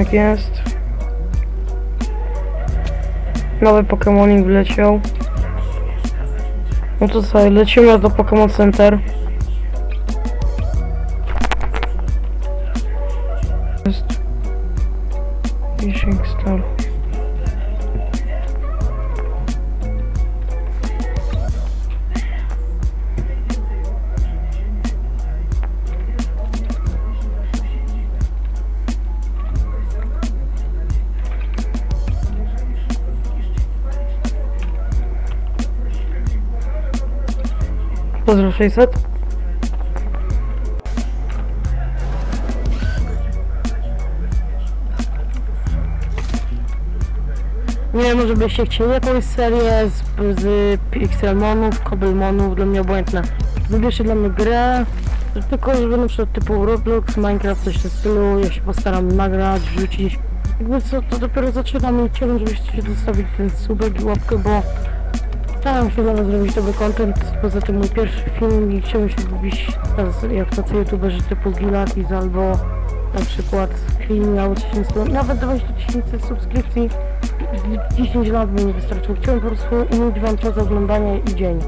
Tak jest. Nowy Pokemonik wleciał. No to co, lecimy do Pokemon Center. Jest. Fishing Star. Pozdro 600. Nie wiem, może byście chcieli jakąś serię z, z Pixelmonów, Cobblemonów, dla mnie obojętne. Wybierzcie dla mnie grę, tylko żeby na przykład typu Roblox, Minecraft, coś w tym stylu, ja się postaram nagrać, wrzucić. Jakby co, to dopiero zaczynam i chciałbym, żebyście się zostawili ten subek i łapkę, bo Staram się zaraz zrobić dobry content, poza tym mój pierwszy film i chciałbym się teraz jak tacy youtuberzy typu Gilatis albo na przykład miał 1000, nawet 20 tysięcy subskrypcji 10 lat by mi wystarczyło. Chciałem po prostu mieć wam czas oglądania i dzień.